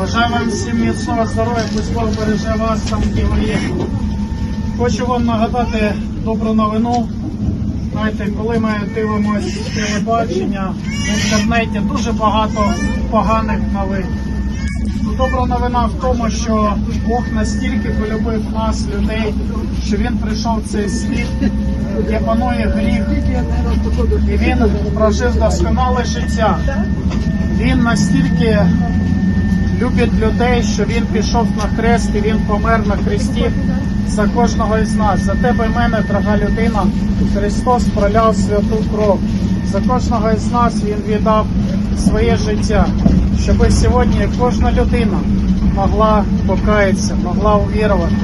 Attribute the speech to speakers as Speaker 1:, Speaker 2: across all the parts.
Speaker 1: Бажаю вам всім міцного здоров'я, пусть Бог береже вас ви є. Хочу вам нагадати добру новину. Знаєте, коли ми дивимося телебачення в інтернеті, дуже багато поганих новин. Ну, Добра новина в тому, що Бог настільки полюбив нас, людей, що Він прийшов в цей світ, де панує гріх, і він прожив досконале життя. Він настільки любить людей, що він пішов на хрест і він помер на хресті за кожного із нас. За тебе і мене, дорога людина, Христос проляв святу кров. За кожного із нас Він віддав своє життя, щоб сьогодні кожна людина могла покаятися, могла увірувати,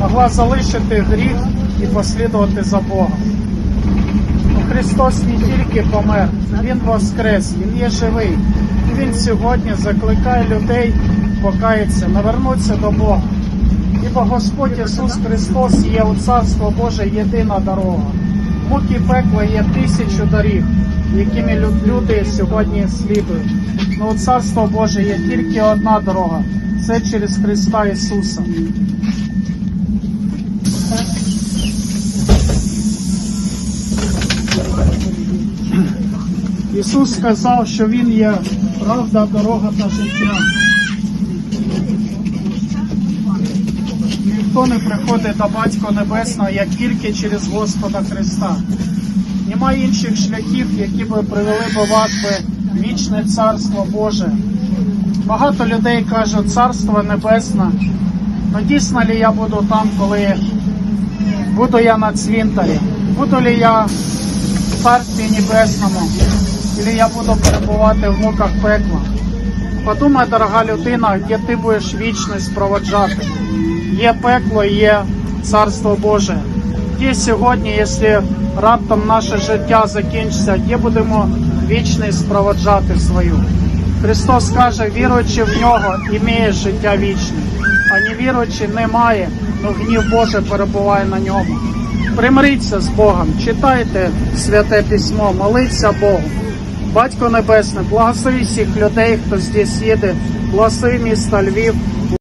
Speaker 1: могла залишити гріх і послідувати за Богом. Христос не тільки помер, Він воскрес, Він є живий. Він сьогодні закликає людей покаятися, навернутися до Бога. Ібо Господь Ісус Христос є у Царство Боже єдина дорога. Муки пекла є тисячу доріг, якими люди сьогодні слідують. Ну, у Царство Боже є тільки одна дорога. Це через Христа Ісуса. Ісус сказав, що Він є правда, дорога та життя. Ніхто не приходить до Батька Небесного, як тільки через Господа Христа. Немає інших шляхів, які би привели би вас би вічне Царство Боже. Багато людей кажуть, Царство Небесне. Ну дійсно ли я буду там, коли буду я на цвинтарі? Буду ли я в Царстві Небесному? Или я буду перебувати в муках пекла? Подумай, дорога людина, де ти будеш вічність проводжати. Є пекло, є Царство Боже. Де сьогодні, якщо раптом наше життя закінчиться, де будемо вічність проводжати свою? Христос каже, віруючи в нього, імеє життя вічне, а не віруючи немає, но гнів Боже перебуває на ньому. Примиріться з Богом, читайте святе письмо, моліться Богу. Батько Небесний, благослови всіх людей, хто здесь їде, благослови місто Львів,